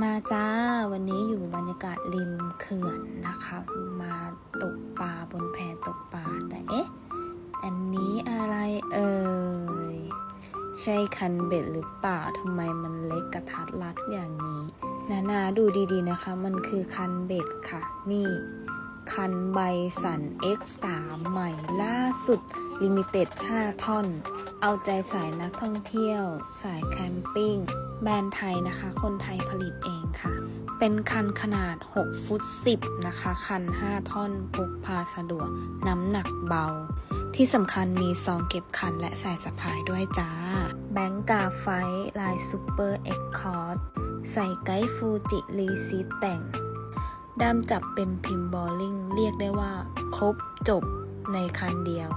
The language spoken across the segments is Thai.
มาจ้า วันนี้อยู่บรรยากาศริมเขื่อนนะคะ มาตกปลาบนแพตกปลาแต่เอ๊ะ อันนี้อะไรเอ่ย ใช่คันเบ็ดหรือเปล่าทำไมมันเล็กกระทัดรัดอย่างนี้ นานาดูดีๆนะคะ มันคือคันเบ็ดค่ะ นี่ คันใบสัน X3 ใหม่ล่าสุดลิมิเต็ด 5 ท่อน เอาใจสายนักท่องเที่ยว สายแคมปิ้ง แบรนด์ไทยนะคะ คนไทยผลิตเองค่ะ เป็นคันขนาด 6 ฟุต 10 นะคะ คัน 5 ท่อนพกพาสะดวก น้ำหนักเบา ที่สำคัญมีซองเก็บคันและสายสะพายด้วยจ้า แบงกาไฟลายซูเปอร์เอ็กคอร์ดใส่ไกด์ฟูจิรีซีแต่ง ด้ามจับเป็นพิมพ์บอลลิงเรียกได้ว่า ครบจบในคันเดียว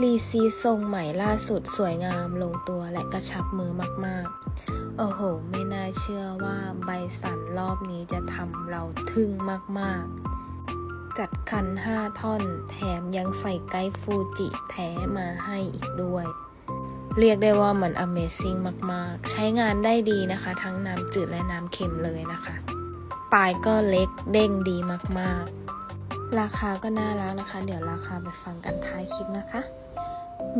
รีซีทรงใหม่ล่าสุดสวยงามลงตัวและกระชับมือมากๆ โอ้โห ไม่น่าเชื่อว่าใบสันรอบนี้จะทำเราทึ่งมากๆ จัดคัน 5 ท่อน แถมยังใส่ไกด์ฟูจิแท้มาให้อีกด้วย เรียกได้ว่ามัน Amazing มากๆ ใช้งานได้ดีนะคะ ทั้งน้ำจืดและน้ำเค็มเลยนะคะ ปลายก็เล็กเด้งดีมากๆ ราคาก็น่ารักนะคะ เดี๋ยวราคาไปฟังกันท้ายคลิปนะคะ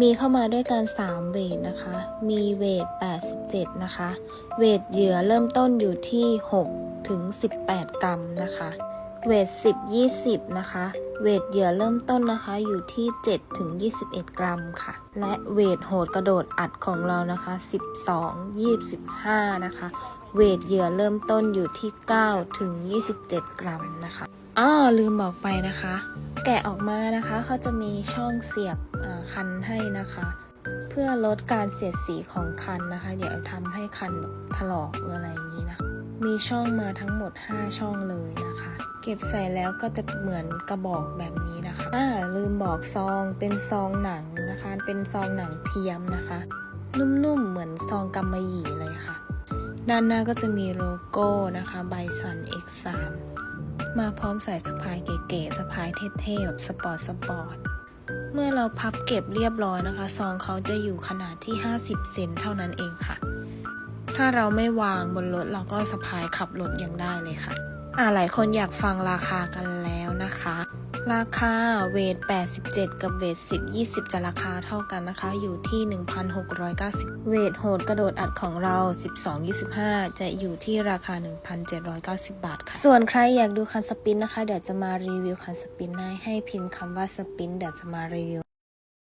มีเข้ามาด้วยกัน 3 เวทนะคะ มีเวท 87 นะคะ เวทเหยื่อเริ่มต้นอยู่ที่ 6 ถึง 18 กรัมนะคะ เวท10 20 นะคะ เวทเหยื่อเริ่มต้นนะคะ อยู่ที่ 7 ถึง 21 กรัมค่ะ และเวทโหดกระโดดอัดของเรานะคะ 12 25 นะคะ เวทเหยื่อเริ่มต้นอยู่ที่ 9 ถึง 27 กรัมนะคะอ้อลืมบอกไปนะคะ แกะออกมานะคะเขาจะมีช่องเสียบคันให้นะคะ เพื่อลดการเสียดสีของคันนะคะ เดี๋ยวทำให้คันถลอกหรืออะไรอย่างนี้ มีช่องมาทั้งหมด 5 ช่องเลยนะคะ เก็บใส่แล้วก็จะเหมือนกระบอกแบบนี้นะคะอ่าลืมบอกซองเป็นซองหนังนะคะ เป็นซองหนังเทียมนะคะ นุ่มๆเหมือนซองกำมะหยี่เลยค่ะ ด้านหน้าก็จะมีโลโก้นะคะไบซัน X3 มาพร้อมสายสะพายเก๋ๆสะพายเท่ๆแบบสปอร์ตสปอร์ตเมื่อเราพับเก็บเรียบร้อยนะคะ ซองเขาจะอยู่ขนาดที่ 50 เซนเท่านั้นเองค่ะ ถ้าเราไม่วางบนรถเราก็สะพายขับรถยังได้เลยค่ะอ่าหลายคนอยากฟังราคากันแล้วนะคะ ราคาเวท 87 กับเวท 10 20 จะราคาเท่ากันนะคะ อยู่ที่ 1,690 เวทโหดกระโดดอัดของเรา 12 25 จะอยู่ที่ราคา 1,790 บาทค่ะ ส่วนใครอยากดูคันสปินนะคะ เดี๋ยวจะมารีวิวคันสปินให้ให้พิมพ์คำว่าสปินเดี๋ยวจะมารีวิว